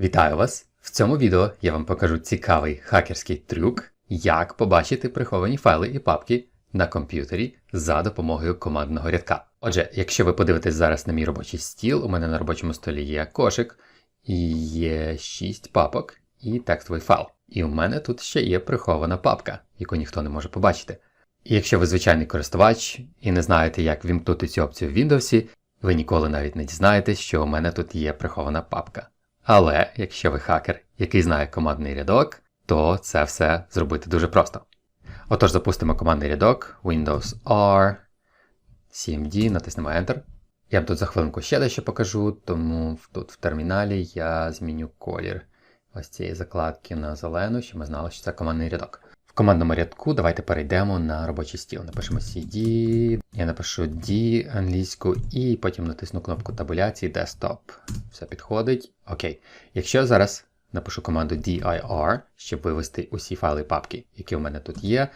Вітаю вас! В цьому відео я вам покажу цікавий хакерський трюк, як побачити приховані файли і папки на комп'ютері за допомогою командного рядка. Отже, якщо ви подивитесь зараз на мій робочий стіл, у мене на робочому столі є кошик, і є 6 папок і текстовий файл. І у мене тут ще є прихована папка, яку ніхто не може побачити. І якщо ви звичайний користувач і не знаєте, як вімкнути цю опцію в Windows, ви ніколи навіть не дізнаєтесь, що у мене тут є прихована папка. Але якщо ви хакер, який знає командний рядок, то це все зробити дуже просто. Отож, запустимо командний рядок Windows R, CMD, натиснемо Enter. Я вам тут за хвилинку ще дещо покажу, тому тут в терміналі я зміню колір ось цієї закладки на зелену, щоб ми знали, що це командний рядок. Командному рядку давайте перейдемо на робочий стіл. Напишемо CD, я напишу D англійську і потім натисну кнопку табуляції Desktop. Все підходить. Окей. Якщо зараз напишу команду dir, щоб вивести усі файли і папки, які у мене тут є,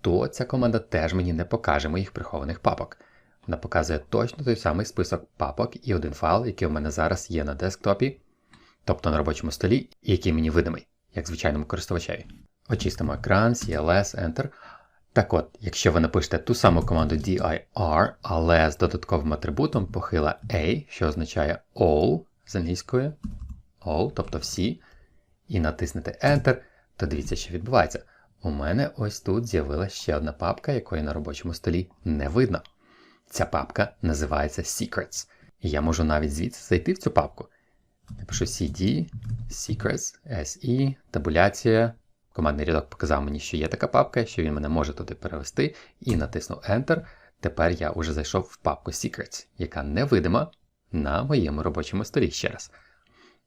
то ця команда теж мені не покаже моїх прихованих папок. Вона показує точно той самий список папок і один файл, який у мене зараз є на десктопі, тобто на робочому столі, і який мені видимий, як звичайному користувачеві. Очистимо екран, CLS, Enter. Так от, якщо ви напишете ту саму команду dir, але з додатковим атрибутом похила A, що означає all з англійської, all, тобто всі, і натиснете Enter, то дивіться, що відбувається. У мене ось тут з'явилася ще одна папка, якої на робочому столі не видно. Ця папка називається Secrets. І я можу навіть звідси зайти в цю папку. Напишу CD, Secrets, SE, табуляція. Командний рядок показав мені, що є така папка, що він мене може туди перевести, і натисну Enter. Тепер я вже зайшов в папку Secrets, яка невидима на моєму робочому столі ще раз.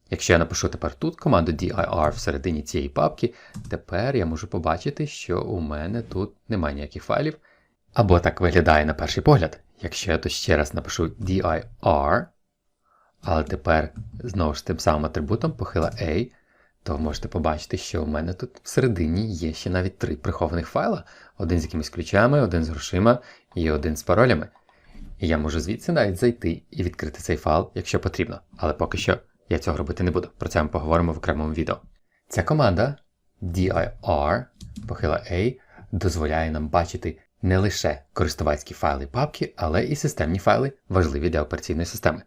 Якщо я напишу тепер тут команду dir всередині цієї папки, тепер я можу побачити, що у мене тут немає ніяких файлів. Або так виглядає на перший погляд. Якщо я тут ще раз напишу dir, але тепер знову ж тим самим атрибутом похила A, то можете побачити, що у мене тут всередині є ще навіть три прихованих файла: один з якимись ключами, один з грошима і один з паролями. І я можу звідси навіть зайти і відкрити цей файл, якщо потрібно. Але поки що я цього робити не буду. Про це ми поговоримо в окремому відео. Ця команда dir, похила A, дозволяє нам бачити не лише користувацькі файли папки, але і системні файли, важливі для операційної системи.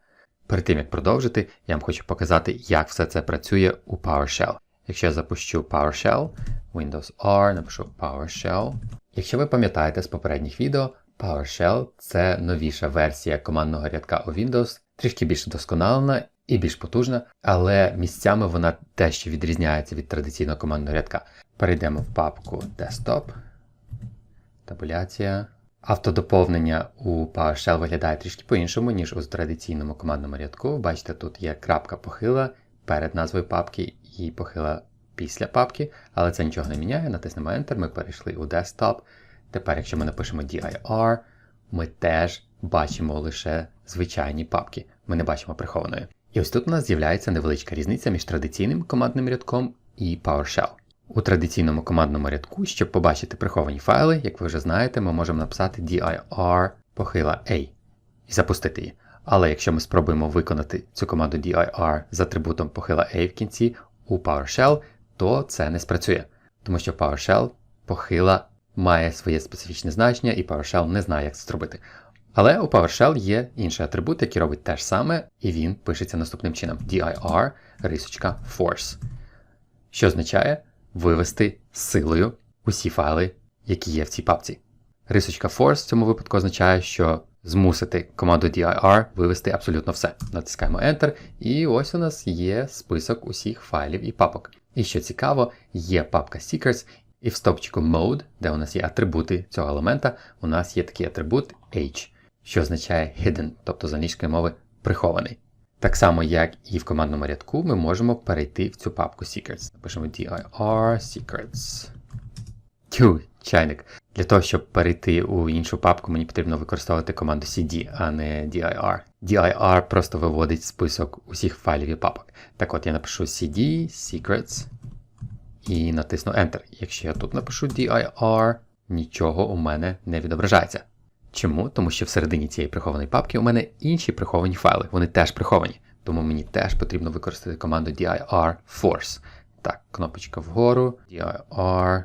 Перед тим як продовжити, я вам хочу показати, як все це працює у PowerShell. Якщо я запущу PowerShell, Windows R, напишу PowerShell. Якщо ви пам'ятаєте з попередніх відео, PowerShell це новіша версія командного рядка у Windows, трішки більш досконалена і більш потужна, але місцями вона дещо відрізняється від традиційного командного рядка. Перейдемо в папку Desktop, табуляція. Автодоповнення у PowerShell виглядає трішки по-іншому, ніж у традиційному командному рядку. Бачите, тут є крапка похила перед назвою папки і похила після папки, але це нічого не міняє. Натиснемо Enter, ми перейшли у Desktop. Тепер, якщо ми напишемо dir, ми теж бачимо лише звичайні папки. Ми не бачимо прихованої. І ось тут у нас з'являється невеличка різниця між традиційним командним рядком і PowerShell. У традиційному командному рядку, щоб побачити приховані файли, як ви вже знаєте, ми можемо написати dir похила A і запустити її. Але якщо ми спробуємо виконати цю команду dir з атрибутом похила A в кінці у PowerShell, то це не спрацює, тому що PowerShell похила має своє специфічне значення, і PowerShell не знає, як це зробити. Але у PowerShell є інший атрибут, який робить те ж саме, і він пишеться наступним чином: dir рисочка force, що означає вивести силою усі файли, які є в цій папці. Рисочка force в цьому випадку означає, що змусити команду dir вивести абсолютно все. Натискаємо Enter, і ось у нас є список усіх файлів і папок. І що цікаво, є папка Secrets, і в стопчику Mode, де у нас є атрибути цього елемента, у нас є такий атрибут H, що означає hidden, тобто з англійської мови прихований. Так само, як і в командному рядку, ми можемо перейти в цю папку Secrets. Напишемо dir Secrets. Тю, чайник. Для того, щоб перейти у іншу папку, мені потрібно використовувати команду cd, а не dir. dir просто виводить список усіх файлів і папок. Так от я напишу cd secrets і натисну Enter. Якщо я тут напишу dir, нічого у мене не відображається. Чому? Тому що всередині цієї прихованої папки у мене інші приховані файли, вони теж приховані. тому мені теж потрібно використати команду dir force. Так, кнопочка вгору, dir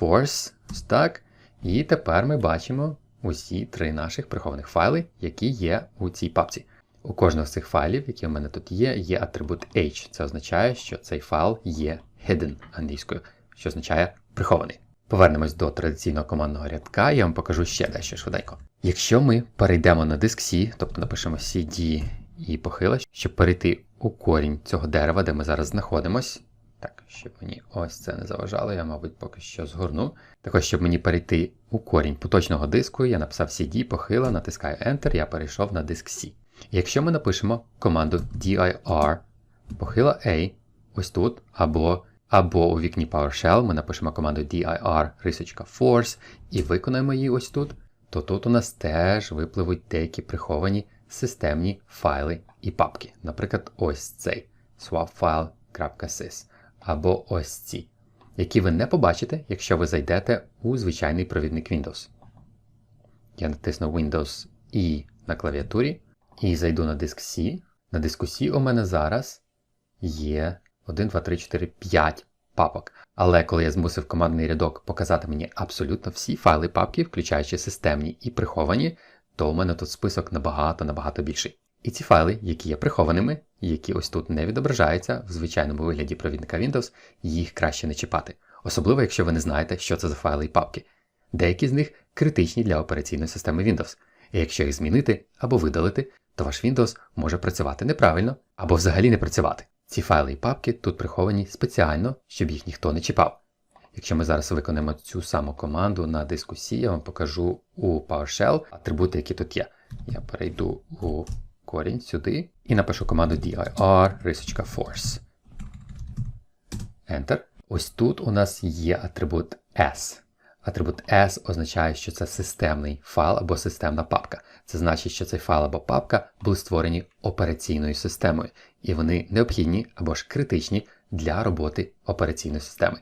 force. Так. І тепер ми бачимо усі три наших прихованих файли, які є у цій папці. У кожного з цих файлів, які у мене тут є, є атрибут H. Це означає, що цей файл є hidden англійською, що означає прихований. Повернемось до традиційного командного рядка, я вам покажу ще дещо швиденько. Якщо ми перейдемо на диск C, тобто напишемо CD і похила, щоб перейти у корінь цього дерева, де ми зараз знаходимось. Так, щоб мені ось це не заважало, я, мабуть, поки що згорну. Також, щоб мені перейти у корінь поточного диску, я написав CD, похила, натискаю Enter, я перейшов на диск C. Якщо ми напишемо команду dir похила A, ось тут, або або у вікні PowerShell ми напишемо команду dir рисочка force і виконаємо її ось тут, то тут у нас теж випливуть деякі приховані системні файли і папки. Наприклад, ось цей swapfile.sys або ось ці, які ви не побачите, якщо ви зайдете у звичайний провідник Windows. Я натисну Windows E на клавіатурі і зайду на диск C. На диску C у мене зараз є 1, 2, 3, 4, 5 папок. Але коли я змусив командний рядок показати мені абсолютно всі файли папки, включаючи системні і приховані, то у мене тут список набагато-набагато більший. І ці файли, які є прихованими, які ось тут не відображаються в звичайному вигляді провідника Windows, їх краще не чіпати. Особливо, якщо ви не знаєте, що це за файли і папки. Деякі з них критичні для операційної системи Windows. І якщо їх змінити або видалити, то ваш Windows може працювати неправильно або взагалі не працювати. Ці файли і папки тут приховані спеціально, щоб їх ніхто не чіпав. Якщо ми зараз виконаємо цю саму команду на диску C, я вам покажу у PowerShell атрибути, які тут є. Я перейду у корінь сюди і напишу команду dir force. Enter. Ось тут у нас є атрибут S. Атрибут S означає, що це системний файл або системна папка. Це значить, що цей файл або папка були створені операційною системою, і вони необхідні або ж критичні для роботи операційної системи.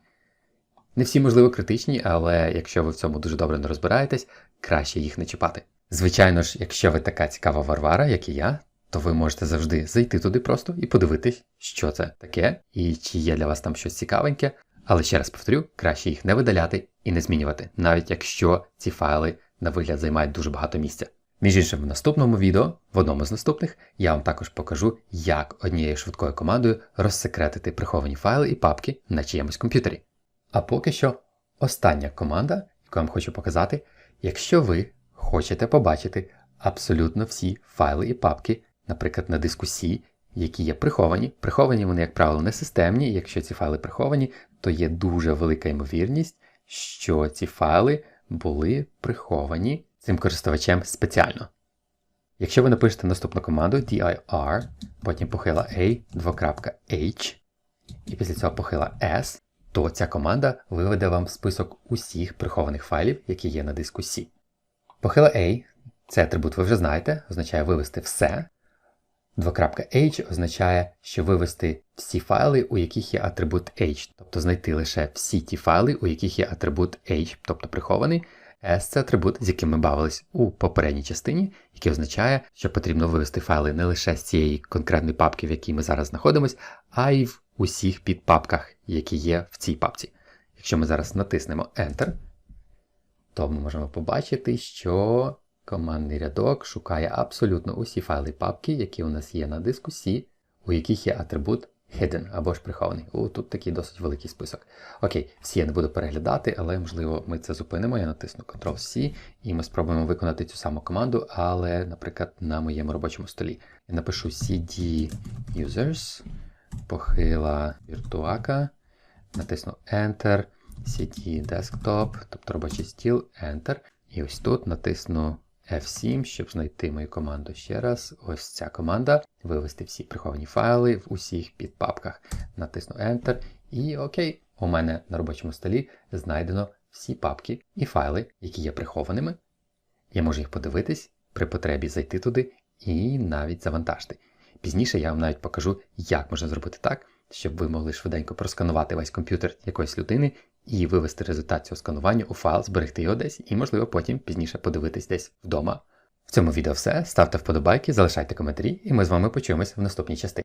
Не всі, можливо, критичні, але якщо ви в цьому дуже добре не розбираєтесь, краще їх не чіпати. Звичайно ж, якщо ви така цікава Варвара, як і я, то ви можете завжди зайти туди просто і подивитись, що це таке, і чи є для вас там щось цікавеньке. Але ще раз повторю, краще їх не видаляти і не змінювати, навіть якщо ці файли на вигляд займають дуже багато місця. Між іншим, в наступному відео, в одному з наступних, я вам також покажу, як однією швидкою командою розсекретити приховані файли і папки на чиємусь комп'ютері. А поки що, остання команда, яку я вам хочу показати, якщо ви хочете побачити абсолютно всі файли і папки, наприклад, на диску C, які є приховані. Приховані вони, як правило, не системні, якщо ці файли приховані, то є дуже велика ймовірність, що ці файли були приховані цим користувачем спеціально. Якщо ви напишете наступну команду dir, потім похила A, 2.h, і після цього похила S, то ця команда виведе вам список усіх прихованих файлів, які є на диску C. Похила A, це атрибут ви вже знаєте, означає вивести все. 2.h означає, що вивести всі файли, у яких є атрибут H, тобто знайти лише всі ті файли, у яких є атрибут H, тобто прихований. S це атрибут, з яким ми бавились у попередній частині, який означає, що потрібно вивести файли не лише з цієї конкретної папки, в якій ми зараз знаходимося, а й в усіх підпапках, які є в цій папці. Якщо ми зараз натиснемо Enter, то ми можемо побачити, що командний рядок шукає абсолютно усі файли папки, які у нас є на диску C, у яких є атрибут hidden або ж прихований. О, тут такий досить великий список. Окей, всі я не буду переглядати, але можливо ми це зупинимо. Я натисну Ctrl-C і ми спробуємо виконати цю саму команду, але, наприклад, на моєму робочому столі. Я напишу cd users, похила віртуака, натисну Enter, cd desktop, тобто робочий стіл, Enter. І ось тут натисну F7, щоб знайти мою команду ще раз. Ось ця команда. Вивести всі приховані файли в усіх підпапках. Натисну Enter. І окей, у мене на робочому столі знайдено всі папки і файли, які є прихованими. Я можу їх подивитись, при потребі зайти туди і навіть завантажити. Пізніше я вам навіть покажу, як можна зробити так, щоб ви могли швиденько просканувати весь комп'ютер якоїсь людини і вивести результат цього сканування у файл, зберегти його десь, і, можливо, потім пізніше подивитись десь вдома В цьому відео все. Ставте вподобайки, залишайте коментарі, і ми з вами почуємось в наступній частині.